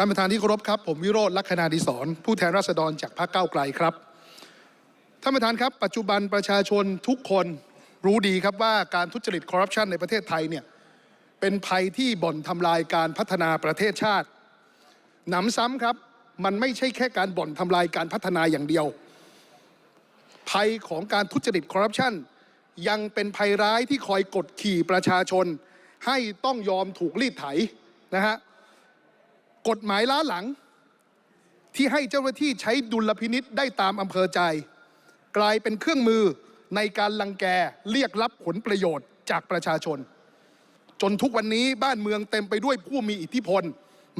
ท่านประธานที่เคารพครับ ผมวิโรธลักษณาดิศรผู้แทนราษฎรจากพรรคก้าวไกลครับ ท่านประธานครับ ปัจจุบันประชาชนทุกคนรู้ดีครับว่าการทุจริตคอร์รัปชันในประเทศไทยเนี่ยเป็นภัยที่บ่อนทำลายการพัฒนาประเทศชาติหนำซ้ำครับ มันไม่ใช่แค่การบ่อนทำลายการพัฒนาอย่างเดียว ภัยของการทุจริตคอร์รัปชันยังเป็นภัยร้ายที่คอยกดขี่ประชาชน ให้ต้องยอมถูกรีดไถนะฮะ กฎหมายล้าหลัง ที่ให้เจ้าหน้าที่ใช้ดุลพินิษได้ตามอำเภอใจ กลายเป็นเครื่องมือในการลังแกเรียกรับผลประโยชน์จากประชาชน จนทุกวันนี้บ้านเมืองเต็มไปด้วยผู้มีอิทธิพล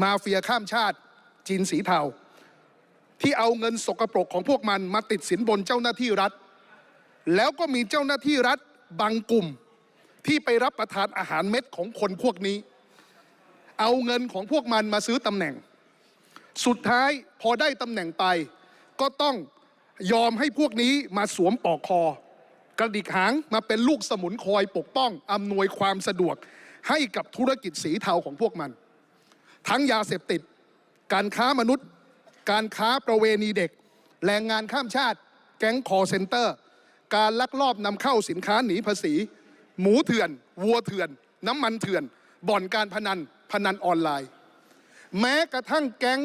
มาเฟียข้ามชาติ จีนสีเทาที่เอาเงินสกปรกของพวกมันมาติดสินบนเจ้าหน้าที่รัฐ แล้วก็มีเจ้าหน้าที่รัฐบางกลุ่ม ที่ไปรับประทานอาหารเม็ดของคนพวกนี้ เอาเงินของพวกมันมาซื้อตำแหน่ง สุดท้ายพอได้ตำแหน่งไป ก็ต้องยอมให้พวกนี้มาสวมปลอกคอ กระดิกหางมาเป็นลูกสมุนคอยปกป้อง อำนวยความสะดวก ให้กับธุรกิจสีเทาของพวกมัน ทั้งยาเสพติด การค้ามนุษย์ การค้าประเวณีเด็ก แรงงานข้ามชาติ แก๊งคอเซนเตอร์ การลักลอบนำเข้าสินค้าหนีภาษี หมูเถื่อน วัวเถื่อน น้ำมันเถื่อน บ่อนการพนัน พนันออนไลน์ แม้กระทั่งแก๊ง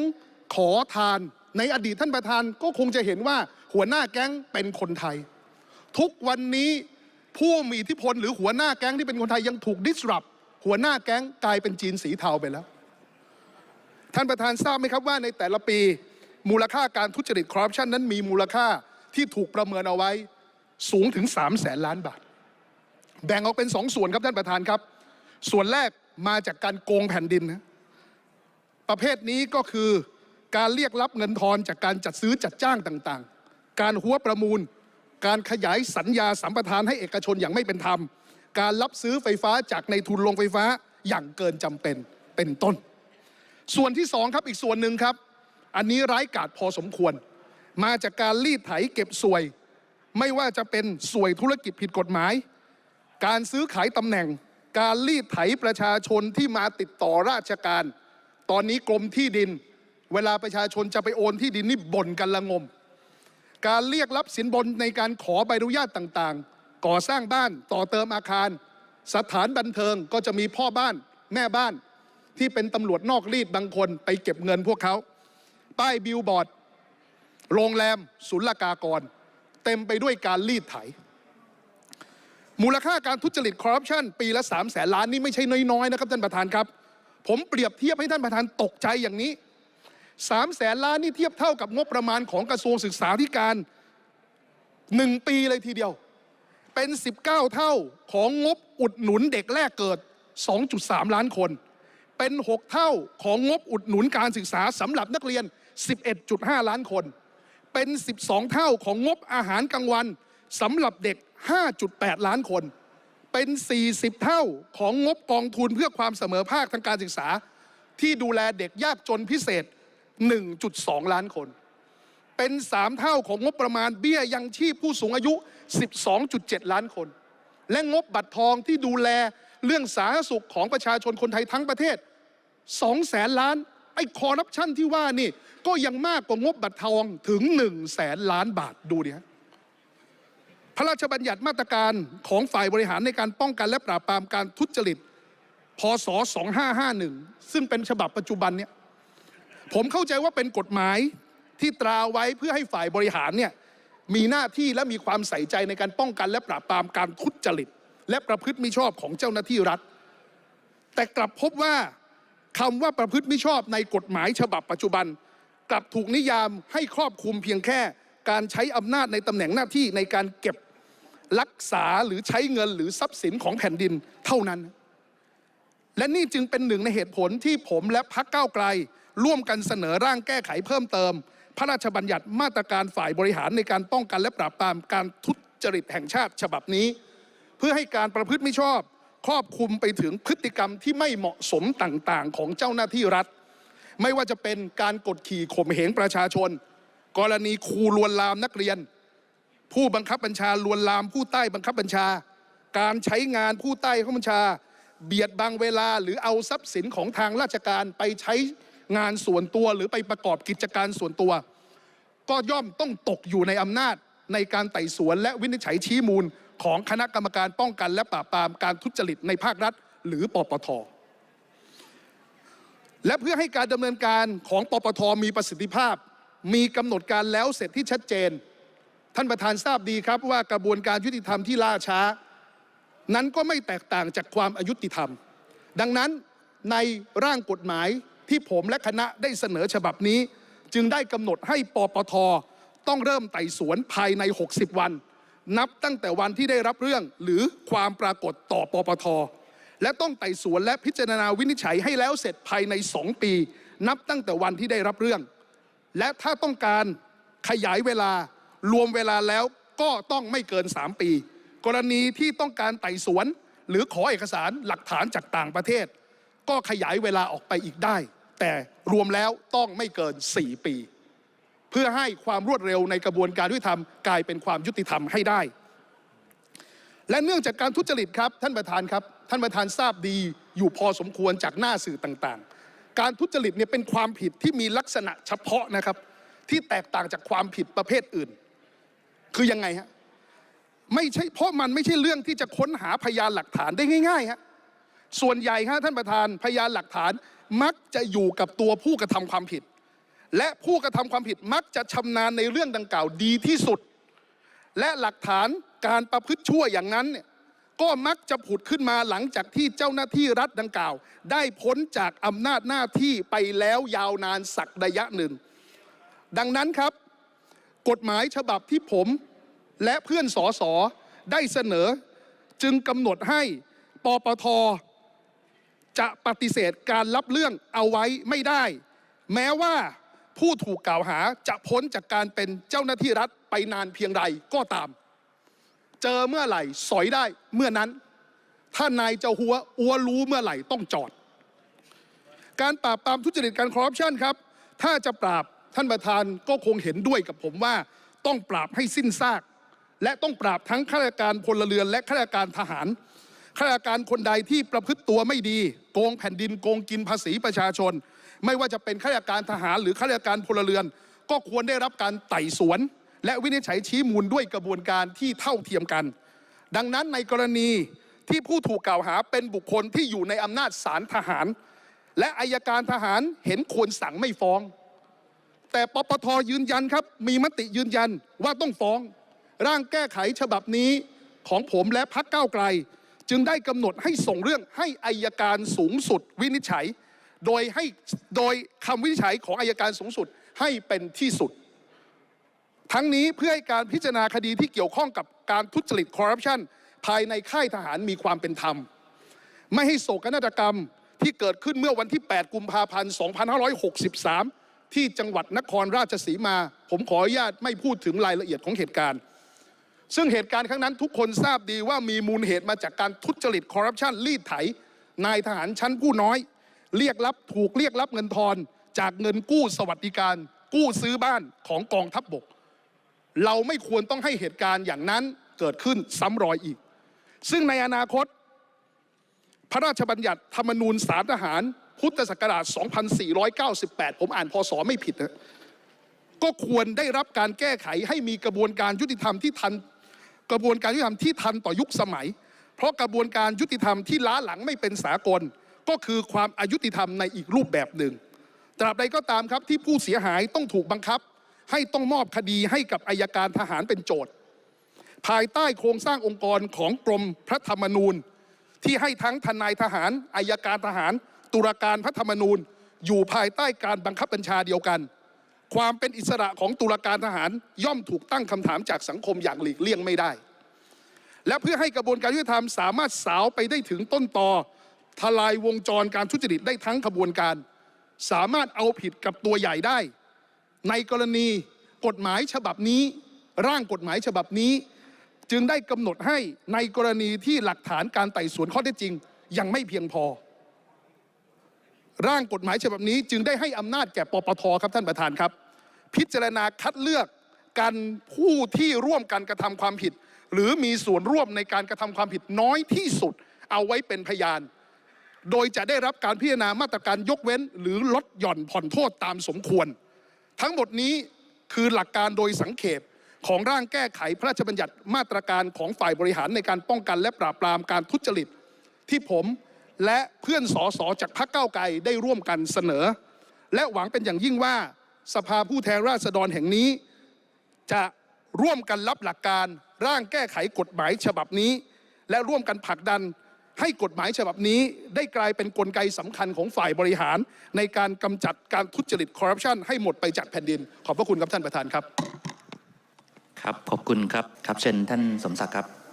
ขอทาน ในอดีตท่านประธานก็คงจะเห็นว่าหัวหน้าแก๊งเป็นคนไทย ทุกวันนี้ผู้มีอิทธิพลหรือหัวหน้าแก๊งที่เป็นคนไทยยังถูกดิสรับหัวหน้าแก๊งกลายเป็นจีนสีเทาไปแล้ว ท่านประธานทราบไหมครับว่าในแต่ละปีมูลค่าการทุจริตคอร์รัปชันนั้นมีมูลค่าที่ถูกประเมินเอาไว้สูงถึง3 0 0แสนล้านบาท แบ่งออกเป็นสองส่วนครับท่านประธานครับ ส่วนแรก มาจากการโกงแผ่นดินนะประเภทนี้ก็คือการเรียกรับเงินทอนจากการจัดซื้อจัดจ้างต่างๆ การหัวประมูล การขยายสัญญาสัมปทานให้เอกชนอย่างไม่เป็นธรรม การรับซื้อไฟฟ้าจากในทุนโรงไฟฟ้าอย่างเกินจำเป็นเป็นต้น ส่วนที่สองครับอีกส่วนหนึ่งครับ อันนี้ร้ายกาจพอสมควร มาจากการรีดไถเก็บสวย ไม่ว่าจะเป็นสวยธุรกิจผิดกฎหมาย การซื้อขายตำแหน่ง การรีดไถประชาชนที่มาติดต่อราชการ ตอนนี้กรมที่ดิน เวลาประชาชนจะไปโอนที่ดินนี่บ่นกันละงม การเรียกรับสินบนในการขอใบอนุญาตต่างๆ ก่อสร้างบ้านต่อเติมอาคาร สถานบันเทิงก็จะมีพ่อบ้านแม่บ้านที่เป็นตำรวจนอกรีดบางคนไปเก็บเงินพวกเขา ป้ายบิลบอร์ด โรงแรมศุลกากร เต็มไปด้วยการรีดไถ มูลค่าการทุจริตคอร์รัปชันปีละ3 0 0แสนล้านนี่ไม่ใช่น้อยๆนะครับท่านประธานครับ ผมเปรียบเทียบให้ท่านประธานตกใจอย่างนี้3แสนล้านนี่เทียบเท่ากับงบประมาณของกระทรวงศึกษาธิการ1ปีเลยทีเดียว เป็น 19 เท่าของงบอุดหนุนเด็กแรกเกิด 2.3 ล้านคน เป็น 6 เท่าของงบอุดหนุนการศึกษาสำหรับนักเรียน 11.5 ล้านคน เป็น 12 เท่าของงบอาหารกลางวัน สำหรับเด็ก 5.8 ล้านคน เป็น 40 เท่าของงบกองทุนเพื่อความเสมอภาคทางการศึกษา ที่ดูแลเด็กยากจนพิเศษ 1.2 ล้านคน เป็น 3 เท่าของงบประมาณเบี้ยยังชีพผู้สูงอายุ 12.7 ล้านคน และงบบัตรทองที่ดูแลเรื่องสาธารณสุขของประชาชนคนไทยทั้งประเทศ 2 แสนล้านไอ้คอร์รัปชันที่ว่านี่ก็ยังมากกว่างบบัตรทองถึง 1 แสนล้านบาทดูดิฮะ พระราชบัญญัติมาตรการของฝ่ายบริหารในการป้องกันและปราบปรามการทุจริตพศ 2551 ซึ่งเป็นฉบับปัจจุบันเนี่ยผมเข้าใจว่าเป็นกฎหมายที่ตราไว้เพื่อให้ฝ่ายบริหารเนี่ยมีหน้าที่และมีความใส่ใจในการป้องกันและปราบปรามการทุจริต และประพฤติมิชอบของเจ้าหน้าที่รัฐ แต่กลับพบว่าคำว่าประพฤติมิชอบในกฎหมายฉบับปัจจุบัน กลับถูกนิยามให้ครอบคลุมเพียงแค่ การใช้อำนาจในตำแหน่งหน้าที่ในการเก็บ รักษาหรือใช้เงินหรือทรัพย์สินของแผ่นดินเท่านั้น และนี่จึงเป็นหนึ่งในเหตุผลที่ผมและพักเก้าไกล ร่วมกันเสนอร่างแก้ไขเพิ่มเติม พระราชบัญญัติมาตรการฝ่ายบริหารในการป้องกันและปราบปรามการทุจริตแห่งชาติฉบับนี้ เพื่อให้การประพฤติไมิชอบ ครอบคลุมไปถึงพฤติกรรมที่ไม่เหมาะสมต่างๆ ของเจ้าหน้าที่รัฐ ไม่ว่าจะเป็นการกดขี่ข่มเหงประชาชน กรณีครูลวนลามนักเรียน ผู้บังคับบัญชาลวนลามผู้ใต้บังคับบัญชา การใช้งานผู้ใต้บังคับบัญชา เบียดบังเวลาหรือเอาทรัพย์สินของทางราชการไปใช้งานส่วนตัวหรือไปประกอบกิจการส่วนตัว ก็ย่อมต้องตกอยู่ในอำนาจในการไต่สวนและวินิจฉัยชี้มูลของคณะกรรมการป้องกัน และปราบปรามการทุจริตในภาครัฐ หรือปปท และเพื่อให้การดำเนินการของปปทมีประสิทธิภาพ มีกำหนดการแล้วเสร็จที่ชัดเจน ท่านประธานทราบดีครับว่ากระบวนการยุติธรรมที่ล่าช้า นั้นก็ไม่แตกต่างจากความอายุติธรรม ดังนั้นในร่างกฎหมายที่ผมและคณะได้เสนอฉบับนี้ จึงได้กำหนดให้ปปทต้องเริ่มไต่สวนภายใน 60 วัน นับตั้งแต่วันที่ได้รับเรื่องหรือความปรากฏต่อปปท และต้องไต่สวนและพิจารณาวินิจฉัยให้แล้วเสร็จภายใน 2 ปี นับตั้งแต่วันที่ได้รับเรื่อง และถ้าต้องการขยายเวลา รวมเวลาแล้วก็ต้องไม่เกิน 3 ปี กรณีที่ต้องการไต่สวน หรือขอเอกสารหลักฐานจากต่างประเทศ ก็ขยายเวลาออกไปอีกได้ แต่รวมแล้วต้องไม่เกิน 4 ปี เพื่อให้ความรวดเร็วในกระบวนการยุติธรรมกลายเป็นความยุติธรรมให้ได้ และเนื่องจากการทุจริตครับท่านประธานครับ ท่านประธานทราบดีอยู่พอสมควรจากหน้าสื่อต่างๆ การทุจริตเนี่ยเป็นความผิดที่มีลักษณะเฉพาะนะครับที่แตกต่างจากความผิดประเภทอื่น คือยังไงฮะไม่ใช่เพราะมันไม่ใช่เรื่องที่จะค้นหาพยานหลักฐานได้ง่ายๆฮะส่วนใหญ่ฮะท่านประธานพยานหลักฐานมักจะอยู่กับตัวผู้กระทำความผิด และผู้กระทำความผิดมักจะชำนาญในเรื่องดังกล่าวดีที่สุด และหลักฐานการประพฤติชั่วอย่างนั้นเนี่ยก็มักจะผุดขึ้นมาหลังจากที่เจ้าหน้าที่รัฐดังกล่าว ได้พ้นจากอำนาจหน้าที่ไปแล้วยาวนานสักระยะหนึ่ง ดังนั้นครับ กฎหมายฉบับที่ผมและเพื่อนสอสอได้เสนอ จึงกำหนดให้ปปทจะปฏิเสธการรับเรื่องเอาไว้ไม่ได้ แม้ว่าผู้ถูกกล่าวหาจะพ้นจากการเป็นเจ้าหน้าที่รัฐไปนานเพียงใดก็ตาม เจอเมื่อไหร่สอยได้เมื่อนั้น ถ้านายเจะหัวอัวรู้เมื่อไหร่ต้องจอด การปราบปรามทุจริตการคอร์รัปชันครับ ถ้าจะปราบ ท่านประธานก็คงเห็นด้วยกับผมว่าต้องปราบให้สิ้นซาก และต้องปราบทั้งข้าราชการพลเรือนและข้าราชการทหารข้าราชการคนใดที่ประพฤติตัวไม่ดี โกงแผ่นดินโกงกินภาษีประชาชน ไม่ว่าจะเป็นข้าราชการทหารหรือข้าราชการพลเรือน ก็ควรได้รับการไต่สวน และวินิจฉัยชี้มูลด้วยกระบวนการที่เท่าเทียมกัน ดังนั้นในกรณีที่ผู้ถูกกล่าวหาเป็นบุคคลที่อยู่ในอำนาจศาลทหาร และอายการทหารเห็นควรสั่งไม่ฟ้อง แต่ปปทยืนยันครับมีมติยืนยันว่าต้องฟ้อง ร่างแก้ไขฉบับนี้ของผมและพักก้าวไกล จึงได้กำหนดให้ส่งเรื่องให้อายการสูงสุดวินิจฉัย โดยให้โดยคำวินิจฉัยของอายการสูงสุดให้เป็นที่สุด ทั้งนี้เพื่อให้การพิจารณาคดีที่เกี่ยวข้องกับการทุจริตคอร์รัปชันภายในค่ายทหารมีความเป็นธรรม ไม่ให้โศกนาฏกรรมที่เกิดขึ้นเมื่อวันที่ 8 กุมภาพันธ์ 2563 ที่จังหวัดนครราชสีมา ผมขออนุญาตไม่พูดถึงรายละเอียดของเหตุการณ์ ซึ่งเหตุการณ์ครั้งนั้นทุกคนทราบดีว่ามีมูลเหตุมาจากการทุจริตคอร์รัปชันรีดไถ นายทหารชั้นผู้น้อย เรียกรับถูกเรียกรับเงินทอนจากเงินกู้สวัสดิการ กู้ซื้อบ้านของกองทัพบบก เราไม่ควรต้องให้เหตุการณ์อย่างนั้นเกิดขึ้นซ้ำรอยอีก ซึ่งในอนาคต พระราชบัญญัติธรรมนูญสารทหาร พุทธศักราช 2498 ผมอ่านพศไม่ผิดนะก็ควรได้รับการแก้ไขให้มีกระบวนการยุติธรรมที่ทันกระบวนการยุติธรรมที่ทันต่อยุคสมัย เพราะกระบวนการยุติธรรมที่ล้าหลังไม่เป็นสากล ก็คือความอายุติธรรมในอีกรูปแบบหนึ่งตราบใดก็ตามครับที่ผู้เสียหายต้องถูกบังคับ ให้ต้องมอบคดีให้กับอายการทหารเป็นโจทย์ ภายใต้โครงสร้างองค์กรของกรมพระธรรมนูญ ที่ให้ทั้งทนายทหารอายการทหาร ตุลาการพระธรรมนูญอยู่ภายใต้การบังคับบัญชาเดียวกัน ความเป็นอิสระของตุลาการทหารย่อมถูกตั้งคำถามจากสังคมอย่างหลีกเลี่ยงไม่ได้ และเพื่อให้กระบวนการยุติธรรมสามารถสาวไปได้ถึงต้นตอทลายวงจรการทุจริตได้ทั้งขบวนการ สามารถเอาผิดกับตัวใหญ่ได้ ในกรณีกฎหมายฉบับนี้ ร่างกฎหมายฉบับนี้ จึงได้กำหนดให้ในกรณีที่หลักฐานการไต่สวนข้อเท็จจริง ยังไม่เพียงพอ ร่างกฎหมายฉบับนี้จึงได้ให้อำนาจแก่ปปทครับท่านประธานครับ พิจารณาคัดเลือกกันผู้ที่ร่วมกันกระทำความผิด หรือมีส่วนร่วมในการกระทำความผิดน้อยที่สุด เอาไว้เป็นพยาน โดยจะได้รับการพิจารณามาตรการยกเว้น หรือลดหย่อนผ่อนโทษตามสมควร ทั้งหมดนี้คือหลักการโดยสังเขปของร่างแก้ไขพระราชบัญญัติมาตรการของฝ่ายบริหารในการป้องกันและปราบปรามการทุจริต ที่ผม และเพื่อนสสจากพรรคก้าไกลได้ร่วมกันเสนอ และหวังเป็นอย่างยิ่งว่าสภาผู้แทนราษฎรแห่งนี้ จะร่วมกันรับหลักการร่างแก้ไขกฎหมายฉบับนี้ และร่วมกันผลักดันให้กฎหมายฉบับนี้ ได้กลายเป็นนกลไกสำคัญของฝ่ายบริหาร ในการกำจัดการทุจริตคอร์รัปชันให้หมดไปจากแผ่นดิน ขอบพระคุณครับท่านประธานครับ ครับขอบคุณครับครับเชิญท่านสมศักดิ์ครับ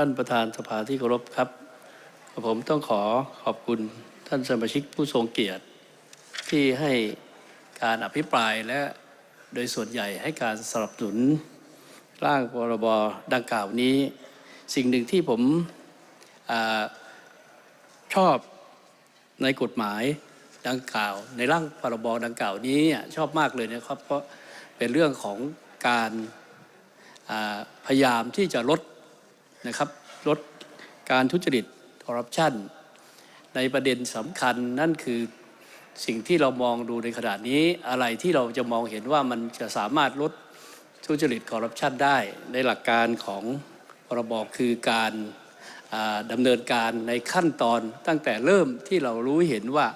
ท่านประธานสภาที่เคารพครับ ผมต้องขอขอบคุณท่านสมาชิกผู้ทรงเกียรติ ที่ให้การอภิปรายและโดยส่วนใหญ่ให้การสนับสนุนร่างพรบดังกล่าวนี้ สิ่งหนึ่งที่ผมอชอบในกฎหมายดังกล่าว ในร่างพรบดังกล่าวนี้ชอบมากเลยนะครับเพราะเป็นเรื่องของการพยายามที่จะลด นะครับลดการทุจริตคอร์รัปชันในประเด็นสำคัญนั่นคือสิ่งที่เรามองดูในขณะนี้อะไรที่เราจะมองเห็นว่ามันจะสามารถลดทุจริตคอร์รัปชันได้ ในหลักการของพรบคือการดำเนินการในขั้นตอนตั้งแต่เริ่มที่เรารู้เห็นว่า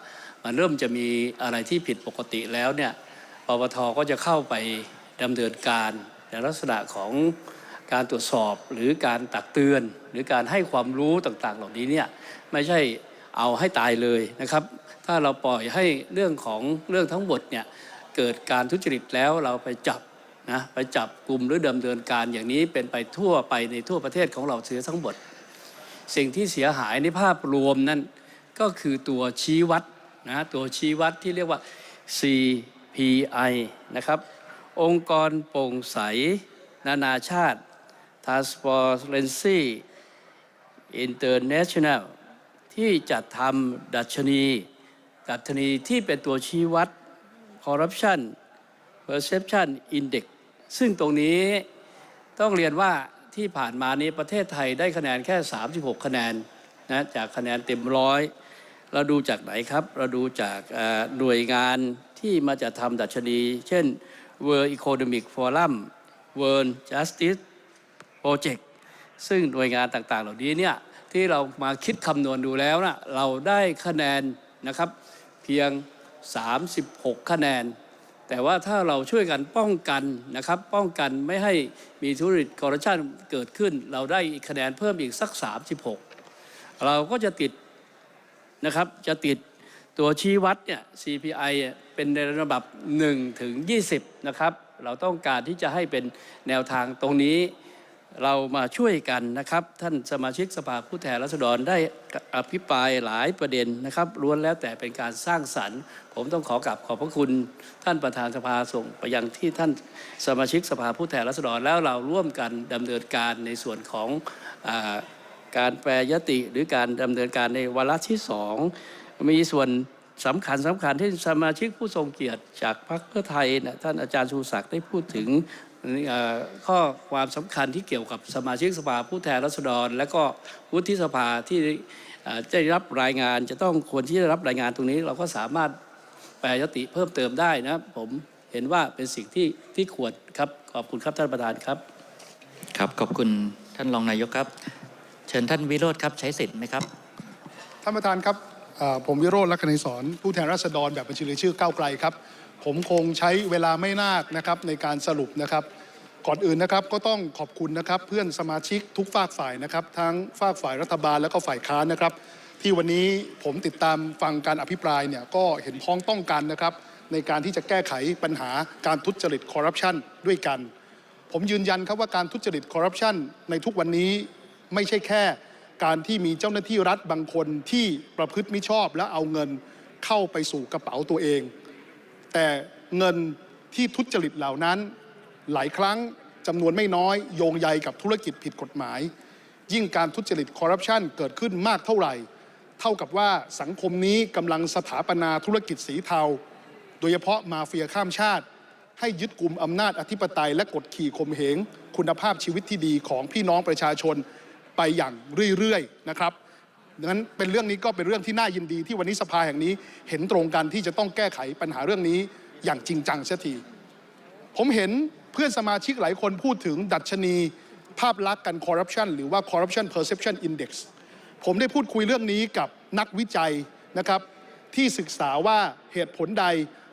มันเริ่มจะมีอะไรที่ผิดปกติแล้วเนี่ยปปทก็จะเข้าไปดำเนินการในลักษณะของ การตรวจสอบหรือการตักเตือน หรือการให้ความรู้ต่างๆ เหล่านี้เนี่ยไม่ใช่เอาให้ตายเลยนะครับ ถ้าเราปล่อยให้เรื่องของเรื่องทั้งหมดเนี่ยเกิดการทุจริตแล้วเราไปจับนะไปจับกลุ่มหรือดำเนินการอย่างนี้เป็นไปทั่วไปในทั่วประเทศของเราเสียทั้งหมด สิ่งที่เสียหายในภาพรวมนั้นก็คือตัวชี้วัดนะตัวชี้วัดที่เรียกว่า CPI นะครับ องค์กรโปร่งใส นานาชาติ Transparency International ที่จะทำดัชนี ดัชนีที่เป็นตัวชี้วัด Corruption Perception Index ซึ่งตรงนี้ต้องเรียนว่าที่ผ่านมานี้ประเทศไทยได้คะแนนแค่ 36 คะแนนนะจากคะแนนเต็มร้อยเราดูจากไหนครับ เราดูจากหน่วยงานที่มาจะทำดัชนี เช่น World Economic Forum World Justice Project ซึ่งหน่วยงานต่างๆ เหล่านี้เนี่ยที่เรามาคิดคำนวณดูแล้วนะเราได้คะแนนนะครับเพียง 36 คะแนน แต่ว่าถ้าเราช่วยกันป้องกันนะครับ ป้องกันไม่ให้มีธุรกิจคอร์รัปชันเกิดขึ้น เราได้อีกคะแนนเพิ่มอีกสัก 36 เราก็จะติดนะครับจะติดตัวชี้วัดเนี่ย CPI เป็นในระดับ1ถึง20 นะครับ เราต้องการที่จะให้เป็นแนวทางตรงนี้ เรามาช่วยกันนะครับ ท่านสมาชิกสภาผู้แทนราษฎรได้อภิปรายหลายประเด็นนะครับล้วนแล้วแต่เป็นการสร้างสรรค์ ผมต้องขอกราบขอบพระคุณท่านประธานสภาส่งไปยังที่ท่านสมาชิกสภาผู้แทนราษฎรแล้วเราร่วมกันดำเนินการในส่วนของอการแปรยติหรือการดำเนินการในวาระที่สองมีส่วนสำคัญสำคัญที่สมาชิกผู้ทรงเกียรติจากพรรคเพื่อไทยนะท่านอาจารย์ชูศักดิ์ได้พูดถึง ข้อความสำคัญที่เกี่ยวกับสมาชิกสภาผู้แทนราษฎร และก็วุฒิสภาที่เอ่อได้รับรายงานจะต้องควรที่จะรับรายงานตรงนี้ เราก็สามารถแปรยติเพิ่มเติมได้นะผมเห็นว่าเป็นสิ่งที่ที่ควรครับขอบคุณครับท่านประธานครับ ครับขอบคุณท่านรองนายกครับ เชิญท่านวิโรธครับใช้สิทธิ์ไหมครับท่านประธานครับเอ่อผมวิโรจน์ลักษณศรผู้แทนราษฎรแบบบัญชีรายชื่อก้าวไกลครับ ผมคงใช้เวลาไม่นากนะครับในการสรุปนะครับ ก่อนอื่นนะครับก็ต้องขอบคุณนะครับเพื่อนสมาชิกทุกฝากฝ่ายนะครับ ทั้งฝากฝ่ายรัฐบาลและก็ฝ่ายค้านนะครับ ที่วันนี้ผมติดตามฟังการอภิปรายเนี่ยก็เห็นพ้องต้องกันนะครับ ในการที่จะแก้ไขปัญหาการทุจริตคอร์รัปชันด้วยกัน ผมยืนยันครับว่าการทุจริตคอร์รัปชันในทุกวันนี้ไม่ใช่แค่การที่มีเจ้าหน้าที่รัฐบางคนที่ประพฤติมิชอบและเอาเงินเข้าไปสู่กระเป๋าตัวเอง แต่เงินที่ทุจริตเหล่านั้น หลายครั้งจำนวนไม่น้อย โยงใยกับธุรกิจผิดกฎหมาย ยิ่งการทุจริตคอร์รัปชันเกิดขึ้นมากเท่าไหร่ เท่ากับว่าสังคมนี้กำลังสถาปนาธุรกิจสีเทา โดยเฉพาะมาเฟียข้ามชาติ ให้ยึดกลุ่มอำนาจอธิปไตยและกดขี่ข่มเหงคุณภาพชีวิตที่ดีของพี่น้องประชาชนไปอย่างเรื่อยๆนะครับ ดังนั้นเป็นเรื่องนี้ก็เป็นเรื่องที่น่ายินดีที่วันนี้สภาแห่งนี้เห็นตรงกันที่จะต้องแก้ไขปัญหาเรื่องนี้อย่างจริงจังเสียที ผมเห็นเพื่อนสมาชิกหลายคนพูดถึงดัชนีภาพลักษณ์การคอร์รัปชันหรือว่า corruption perception index ผมได้พูดคุยเรื่องนี้กับนักวิจัยนะครับ ที่ศึกษาว่าเหตุผลใด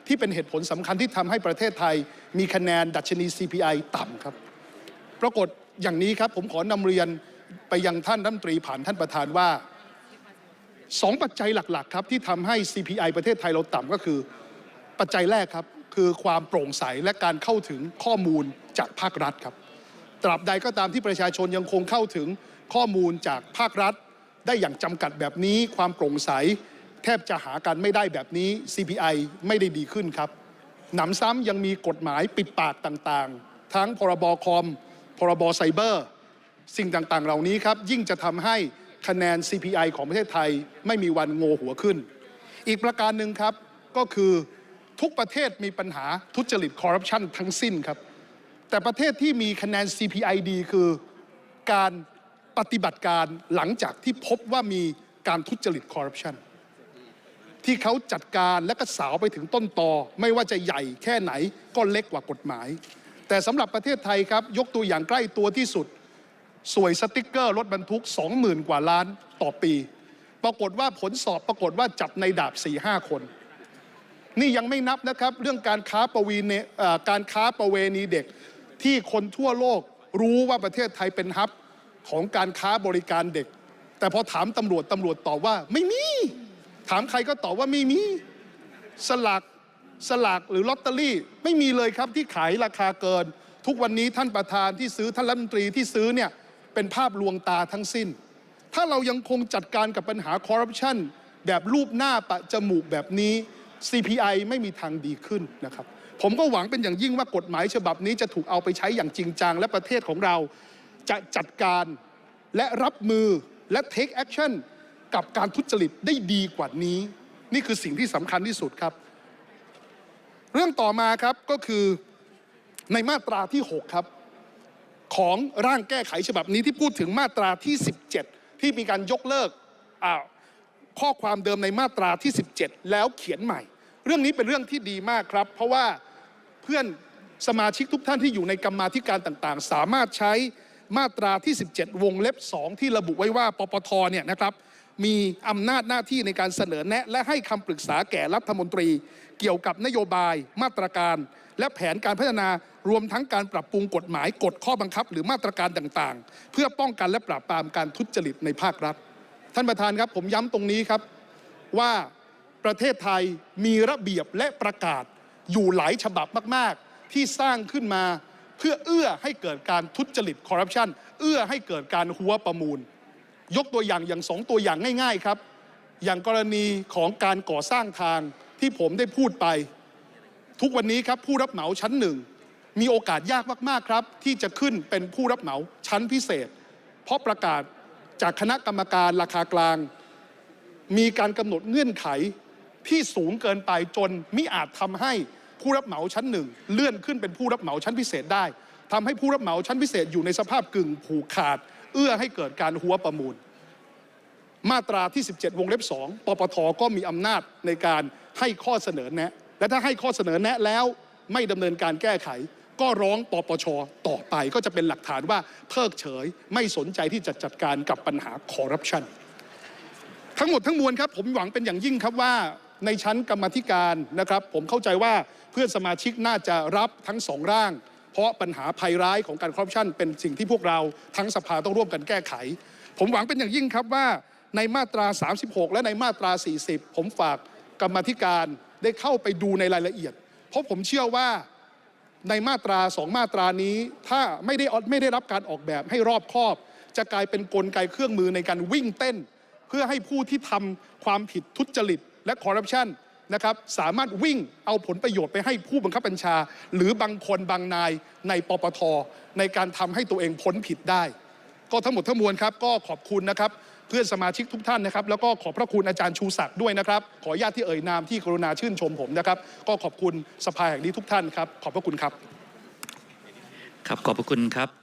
ที่เป็นเหตุผลสำคัญที่ทำให้ประเทศไทย มีคะแนนดัชนี CPI ต่ำครับ ปรากฏอย่างนี้ครับผมขอนำเรียนไปยังท่านรัฐมนตรีผ่านท่านประธานว่า สองปัจจัยหลัก ๆ ครับ ที่ทำให้ CPI ประเทศไทยเราต่ำก็คือ ปัจจัยแรกครับ คือความโปร่งใสและการเข้าถึงข้อมูลจากภาครัฐครับ ตราบใดก็ตามที่ประชาชนยังคงเข้าถึงข้อมูลจากภาครัฐ ได้อย่างจำกัดแบบนี้ ความโปร่งใส แทบจะหากันไม่ได้แบบนี้ CPI ไม่ได้ดีขึ้นครับหนำซ้ำยังมีกฎหมายปิดปากต่างๆ ทั้งพรบคอม พรบไซเบอร์ สิ่งต่างๆ เหล่านี้ครับยิ่งจะทำให้ คะแนน CPI ของประเทศไทยไม่มีวันโงหัวขึ้น อีกประการหนึ่งครับก็คือทุกประเทศมีปัญหาทุจริตคอร์รัปชันทั้งสิ้นครับ แต่ประเทศที่มีคะแนน CPI ดีคือการปฏิบัติการหลังจากที่พบว่ามีการทุจริตคอร์รัปชันที่เขาจัดการและก็สาวไปถึงต้นตอ ไม่ว่าจะใหญ่แค่ไหนก็เล็กกว่ากฎหมาย แต่สำหรับประเทศไทยครับ ยกตัวอย่างใกล้ตัวที่สุด สวยสติกเกอร์รถบรรทุก 20,000 กว่าล้านต่อปี ปรากฏว่าผลสอบปรากฏว่าจับในดาบ 4-5 คน นี่ยังไม่นับนะครับเรื่องการค้าประวีเอ่อการค้าประเวณีเด็กที่คนทั่วโลกรู้ว่าประเทศไทยเป็นฮับของการค้าบริการเด็ก แต่พอถามตำรวจตำรวจตอบว่าไม่มี ถามใครก็ตอบว่าไม่มีสลากสลากหรือลอตเตอรี่ ไม่มีเลยครับที่ขายราคาเกิน ทุกวันนี้ท่านประธานที่ซื้อท่านรัฐมนตรีที่ซื้อเนี่ย เป็นภาพลวงตาทั้งสิ้น ถ้าเรายังคงจัดการกับปัญหาคอร์รัปชันแบบรูปหน้าปะจมูกแบบนี้ CPI ไม่มีทางดีขึ้นนะครับ ผมก็หวังเป็นอย่างยิ่งว่ากฎหมายฉบับนี้จะถูกเอาไปใช้อย่างจริงจัง และประเทศของเราจะจัดการและรับมือและ take action กับการทุจริตได้ดีกว่านี้ นี่คือสิ่งที่สำคัญที่สุดครับ เรื่องต่อมาครับก็คือในมาตราที่ 6 ครับ ของร่างแก้ไขฉบับนี้ที่พูดถึงมาตราที่ 17 ที่มีการยกเลิกข้อความเดิมในมาตราที่ 17 แล้วเขียนใหม่ เรื่องนี้เป็นเรื่องที่ดีมากครับ เพราะว่าเพื่อนสมาชิกทุกท่านที่อยู่ในกรรมาธิการต่างๆ สามารถใช้มาตราที่ 17 วงเล็บ 2 ที่ระบุไว้ว่าปปทเนี่ยนะครับ มีอำนาจหน้าที่ในการเสนอแนะ และให้คำปรึกษาแก่รัฐมนตรี เกี่ยวกับนโยบาย มาตรการ และแผนการพัฒนารวมทั้งการปรับปรุงกฎหมายกฎข้อบังคับ หรือมาตรการต่างๆ เพื่อป้องกันและปราบปรามการทุจริตในภาครัฐ ท่านประธานครับ ผมย้ำตรงนี้ครับว่าประเทศไทยมีระเบียบและประกาศอยู่หลายฉบับมาก ๆ ที่สร้างขึ้นมา เพื่อเอื้อให้เกิดการทุจริตคอร์รัปชันเอื้อให้เกิดการหัวประมูล ยกตัวอย่างอย่างสองตัวอย่างง่าย ๆครับ อย่างกรณีของการก่อสร้างทางที่ผมได้พูดไป ทุกวันนี้ครับผู้รับเหมาชั้นหนึ่งมีโอกาสยากมากๆครับ ที่จะขึ้นเป็นผู้รับเหมาชั้นพิเศษ เพราะประกาศจากคณะกรรมการราคากลาง มีการกำหนดเงื่อนไขที่สูงเกินไปจนมิอาจทำให้ผู้รับเหมาชั้นหนึ่งเลื่อนขึ้นเป็นผู้รับเหมาชั้นพิเศษได้ทำให้ผู้รับเหมาชั้นพิเศษอยู่ในสภาพกึ่งผูกขาด เอื้อให้เกิดการหัวประมูล มาตราที่ 17 วงเล็บ 2 ปปทก็มีอำนาจในการให้ข้อเสนอแนะ และถ้าให้ข้อเสนอแนะแล้วไม่ดำเนินการแก้ไข ก็ร้องปปชต่อไปก็จะเป็นหลักฐานว่าเพิกเฉยไม่สนใจที่จะจัดการกับปัญหาคอร์รัปชันทั้งหมดทั้งมวลครับผมหวังเป็นอย่างยิ่งครับว่าในชั้นกรรมธิการนะครับ ผมเข้าใจว่าเพื่อนสมาชิกน่าจะรับทั้งสองร่าง เพราะปัญหาภัยร้ายของการคอร์รัปชันเป็นสิ่งที่พวกเราทั้งสภาต้องร่วมกันแก้ไข ผมหวังเป็นอย่างยิ่งครับว่าในมาตรา 36 และในมาตรา 40 ผมฝากกรรมธิการได้เข้าไปดูในรายละเอียด เพราะผมเชื่อว่าในมาตราสองมาตรานี้ ถ้าไม่ได้ไม่ได้รับการออกแบบให้รอบคอบ จะกลายเป็นกลไกเครื่องมือในการวิ่งเต้น เพื่อให้ผู้ที่ทำความผิดทุจริตและคอร์รัปชัน นะครับสามารถวิ่งเอาผลประโยชน์ไปให้ผู้บังคับบัญชา หรือบางคนบางนายในปปทในการทำให้ตัวเองพ้นผิดได้ ก็ทั้งหมดทั้งมวลครับก็ขอบคุณนะครับเพื่อนสมาชิกทุกท่านนะครับ แล้วก็ขอบพระคุณอาจารย์ชูศักดิ์ด้วยนะครับ ขออนุญาตที่เอ่ยนามที่กรุณาชื่นชมผมนะครับ ก็ขอบคุณสภาแห่งนี้ทุกท่านครับ ขอบพระคุณครับ ครับขอบพระคุณครับ